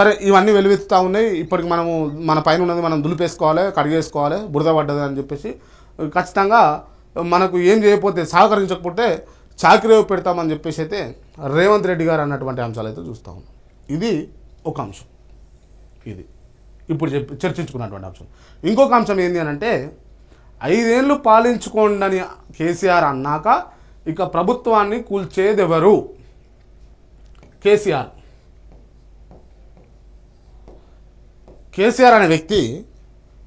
సరే ఇవన్నీ వెలువెత్తుతూ ఉన్నాయి. ఇప్పటికి మనము మన పైన ఉన్నది మనం దులిపేసుకోవాలి కడిగేసుకోవాలి బురద పడ్డది అని చెప్పేసి. ఖచ్చితంగా మనకు ఏం చేయకపోతే సహకరించకపోతే చాకరేవు పెడతామని చెప్పేసి అయితే రేవంత్ రెడ్డి గారు అన్నటువంటి అంశాలు అయితే చూస్తూ ఉన్నాం. ఇది ఒక అంశం. ఇది ఇప్పుడు చెప్పి చర్చించుకున్నటువంటి అంశం. ఇంకొక అంశం ఏంటి అని అంటే ఐదేళ్ళు పాలించుకోండి అని కేసీఆర్ అన్నాక ఇక ప్రభుత్వాన్ని కూల్చేదెవరు? కేసీఆర్. కేసీఆర్ అనే వ్యక్తి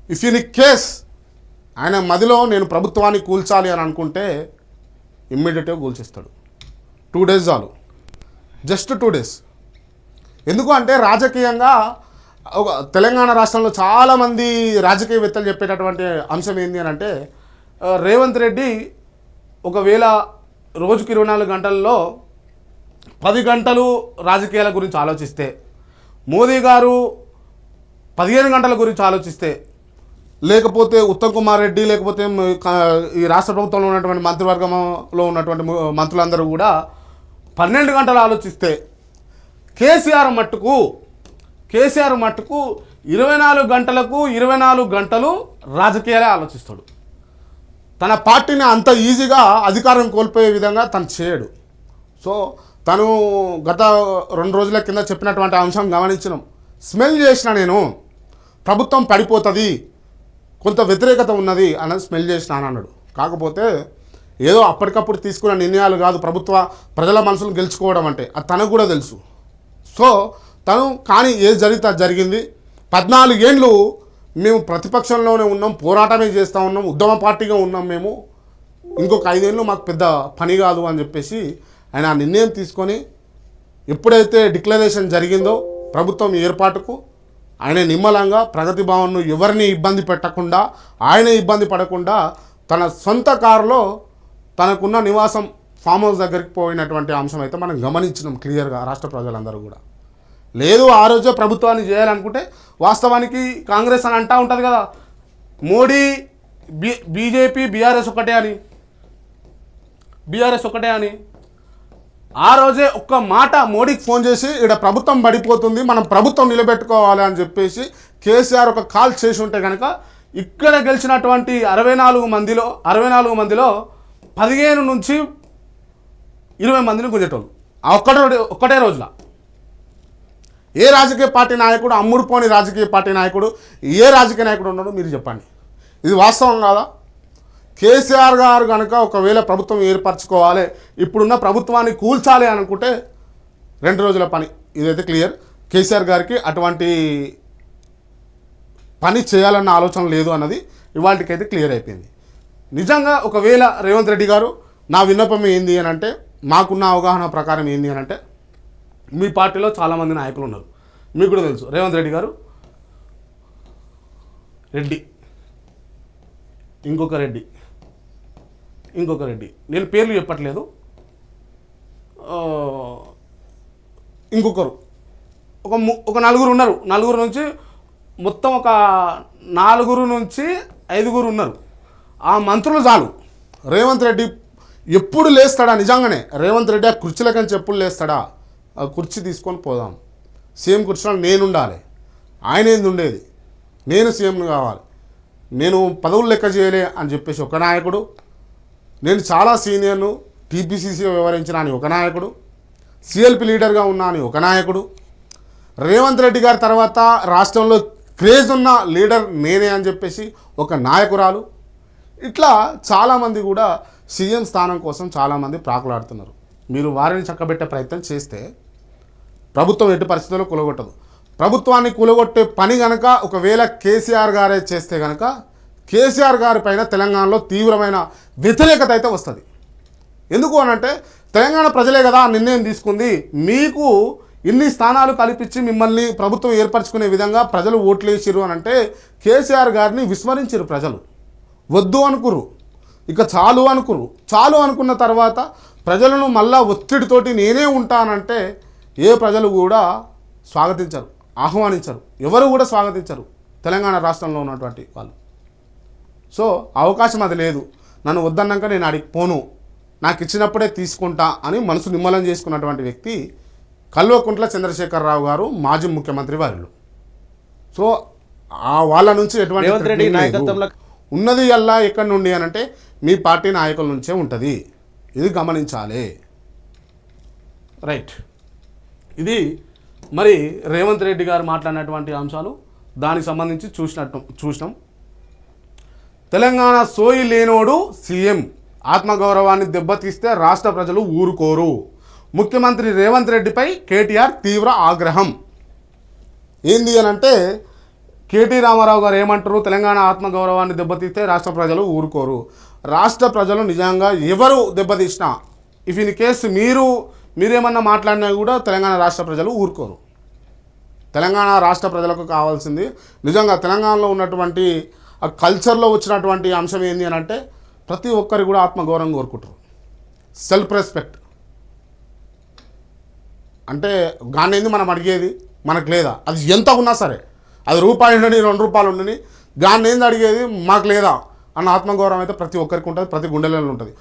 ఇఫ్ ఇన్ కేస్ ఆయన మదిలో నేను ప్రభుత్వాన్ని కూల్చాలి అని అనుకుంటే ఇమ్మీడియట్గా కూల్చేస్తాడు. టూ డేస్ చాలు. జస్ట్ టూ డేస్ ఎందుకు అంటే రాజకీయంగా ఒక తెలంగాణ రాష్ట్రంలో చాలామంది రాజకీయవేత్తలు చెప్పేటటువంటి అంశం ఏంటి అని అంటే రేవంత్ రెడ్డి ఒకవేళ రోజుకి ఇరవై నాలుగు గంటల్లో పది గంటలు రాజకీయాల గురించి ఆలోచిస్తే మోదీ గారు పదిహేను గంటల గురించి ఆలోచిస్తే లేకపోతే ఉత్తమ్ కుమార్ రెడ్డి లేకపోతే ఈ రాష్ట్ర ప్రభుత్వంలో ఉన్నటువంటి మంత్రివర్గంలో ఉన్నటువంటి మంత్రులందరూ కూడా పన్నెండు గంటలు ఆలోచిస్తే కేసీఆర్ మట్టుకు కేసీఆర్ మట్టుకు ఇరవై నాలుగు గంటలకు ఇరవై నాలుగు గంటలు రాజకీయాలే ఆలోచిస్తాడు. తన పార్టీని అంత ఈజీగా అధికారం కోల్పోయే విధంగా తను చేయడు. సో తను గత రెండు రోజుల కింద చెప్పినటువంటి అంశం గమనించడం స్మెల్ చేసిన నేను ప్రభుత్వం పడిపోతుంది కొంత వ్యతిరేకత ఉన్నది అన్నది స్మెల్ చేసినాను అన్నాడు. కాకపోతే ఏదో అప్పటికప్పుడు తీసుకున్న నిర్ణయాలు కాదు ప్రభుత్వ ప్రజల మనసులు గెలుచుకోవడం అంటే. అది తనకు కూడా తెలుసు. సో తను కానీ ఏది జరిగితే అది జరిగింది. పద్నాలుగేండ్లు మేము ప్రతిపక్షంలోనే ఉన్నాం పోరాటమే చేస్తూ ఉన్నాం ఉద్యమ పార్టీగా ఉన్నాం మేము. ఇంకొక ఐదేళ్ళు మాకు పెద్ద పని కాదు అని చెప్పేసి ఆయన ఆ నిర్ణయం తీసుకొని ఎప్పుడైతే డిక్లరేషన్ జరిగిందో ప్రభుత్వం ఏర్పాటుకు ఆయన నిమ్మలంగా ప్రగతి భవన్ను ఎవరిని ఇబ్బంది పెట్టకుండా ఆయన ఇబ్బంది పడకుండా తన సొంత కారులో తనకున్న నివాసం ఫామ్ హౌస్ దగ్గరికి పోయినటువంటి అంశం అయితే మనం గమనించినాం క్లియర్గా రాష్ట్ర ప్రజలందరూ కూడా. లేదు ఆ రోజే ప్రభుత్వాన్ని చేయాలనుకుంటే వాస్తవానికి కాంగ్రెస్ అని అంటా ఉంటుంది కదా. మోడీ బీ బీజేపీ బీఆర్ఎస్ ఒకటే అని. బీఆర్ఎస్ ఒకటే అని. ఆ రోజే ఒక్క మాట మోడీకి ఫోన్ చేసి ఇక్కడ ప్రభుత్వం పడిపోతుంది మనం ప్రభుత్వం నిలబెట్టుకోవాలి అని చెప్పేసి కేసీఆర్ ఒక కాల్ చేసి ఉంటే కనుక ఇక్కడ గెలిచినటువంటి అరవై నాలుగు మందిలో అరవై నాలుగు మందిలో పదిహేను నుంచి ఇరవై మందిని గుంజేటోళ్ళు. ఆ ఒక్కటే ఒక్కటే రోజున. ఏ రాజకీయ పార్టీ నాయకుడు అమ్ముడుపోని రాజకీయ పార్టీ నాయకుడు ఏ రాజకీయ నాయకుడు ఉన్నాడో మీరు చెప్పండి. ఇది వాస్తవం కాదా? కేసీఆర్ గారు కనుక ఒకవేళ ప్రభుత్వం ఏర్పరచుకోవాలి ఇప్పుడున్న ప్రభుత్వాన్ని కూల్చాలి అనుకుంటే రెండు రోజుల పని. ఇదైతే క్లియర్. కేసీఆర్ గారికి అటువంటి పని చేయాలన్న ఆలోచన లేదు అన్నది ఇవాళకైతే క్లియర్ అయిపోయింది. నిజంగా ఒకవేళ రేవంత్ రెడ్డి గారు నా విన్నపం ఏంది అని అంటే మాకున్న అవగాహన ప్రకారం ఏంది అని అంటే మీ పార్టీలో చాలామంది నాయకులు ఉన్నారు. మీకు కూడా తెలుసు. రేవంత్ రెడ్డి గారు రెడ్డి. ఇంకొక రెడ్డి. ఇంకొక రెడ్డి. నేను పేర్లు చెప్పట్లేదు. ఇంకొకరు. ఒక ము- ఒక నలుగురు ఉన్నారు. నలుగురు నుంచి మొత్తం ఒక నాలుగురు నుంచి ఐదుగురు ఉన్నారు. ఆ మంత్రులు చాలు. రేవంత్ రెడ్డి ఎప్పుడు లేస్తాడా? నిజంగానే. రేవంత్ రెడ్డి ఆ కుర్చీలకని ఎప్పుడు లేస్తాడా? ఆ కుర్చీ తీసుకొని పోదాం. సీఎం కుర్చీలో నేను ఉండాలి ఆయన ఏంది ఉండేది? నేను సీఎంను కావాలి. నేను పదవులు లెక్క చేయలే అని చెప్పేసి ఒక నాయకుడు నేను చాలా సీనియర్ను టీపీసీసీ వ్యవహరించిన అని ఒక నాయకుడు సిఎల్పి లీడర్గా ఉన్నా అని ఒక నాయకుడు. రేవంత్ రెడ్డి గారి తర్వాత రాష్ట్రంలో క్రేజ్ ఉన్న లీడర్ నేనే అని చెప్పేసి ఒక నాయకురాలు. ఇట్లా చాలామంది కూడా సీఎం స్థానం కోసం చాలామంది ప్రాకులాడుతున్నారు. మీరు వారిని చక్కబెట్టే ప్రయత్నం చేస్తే ప్రభుత్వం ఎట్టి పరిస్థితుల్లో కూలగొట్టదు. ప్రభుత్వాన్ని కూలగొట్టే పని గనక ఒకవేళ కేసీఆర్ గారే చేస్తే గనక కేసీఆర్ గారి పైన తెలంగాణలో తీవ్రమైన వ్యతిరేకత అయితే వస్తుంది. ఎందుకు అనంటే తెలంగాణ ప్రజలే కదా నిర్ణయం తీసుకుంది. మీకు ఇన్ని స్థానాలు కల్పించి మిమ్మల్ని ప్రభుత్వం ఏర్పరచుకునే విధంగా ప్రజలు ఓట్లు వేసిరు అని అంటే కేసీఆర్ గారిని విస్మరించారు ప్రజలు. వద్దు అనుకురు ఇక చాలు అనుకురు చాలు అనుకున్న తర్వాత ప్రజలను మళ్ళా ఒత్తిడితోటి నేనే ఉంటానంటే ఏ ప్రజలు కూడా స్వాగతించరు ఆహ్వానించరు. ఎవరు కూడా స్వాగతించరు తెలంగాణ రాష్ట్రంలో ఉన్నటువంటి వాళ్ళు. సో అవకాశం అది లేదు. నన్ను వద్దన్నాక నేను అడిగి పోను నాకు ఇచ్చినప్పుడే తీసుకుంటా అని మనసు నిమ్మలం చేసుకున్నటువంటి వ్యక్తి కల్వకుంట్ల చంద్రశేఖరరావు గారు మాజీ ముఖ్యమంత్రి వారిలు. సో ఆ వాళ్ళ నుంచి ఎటువంటి ఉన్నది అల్లా ఎక్కడి నుండి అని అంటే మీ పార్టీ నాయకుల నుంచే ఉంటుంది. ఇది గమనించాలి. రైట్. ఇది మరి రేవంత్ రెడ్డి గారు మాట్లాడినటువంటి అంశాలు. దానికి సంబంధించి చూసినట్టు చూసినాం. తెలంగాణ సోయి లేనోడు సీఎం. ఆత్మగౌరవాన్ని దెబ్బతీస్తే రాష్ట్ర ప్రజలు ఊరుకోరు. ముఖ్యమంత్రి రేవంత్ రెడ్డిపై కేటీఆర్ తీవ్ర ఆగ్రహం. ఏంది అని అంటే కేటీ రామారావు గారు ఏమంటారు? తెలంగాణ ఆత్మగౌరవాన్ని దెబ్బతీస్తే రాష్ట్ర ప్రజలు ఊరుకోరు. రాష్ట్ర ప్రజలు నిజంగా ఎవరు దెబ్బతీసినా ఇఫ్ ఇన్ కేసు మీరు మీరేమన్నా మాట్లాడినా కూడా తెలంగాణ రాష్ట్ర ప్రజలు ఊరుకోరు. తెలంగాణ రాష్ట్ర ప్రజలకు కావాల్సింది నిజంగా తెలంగాణలో ఉన్నటువంటి ఆ కల్చర్లో వచ్చినటువంటి అంశం ఏంటి అని అంటే ప్రతి ఒక్కరు కూడా ఆత్మగౌరవం కోరుకుంటారు. సెల్ఫ్ రెస్పెక్ట్ అంటే గానేది మనం అడిగేది? మనకు లేదా? అది ఎంత ఉన్నా సరే. అది రూపాయి ఉండని రెండు రూపాయలు ఉండని గానేది ఏంది అడిగేది? మాకు లేదా? అన్న ఆత్మగౌరవం అయితే ప్రతి ఒక్కరికి ఉంటుంది ప్రతి గుండెలలో ఉంటుంది.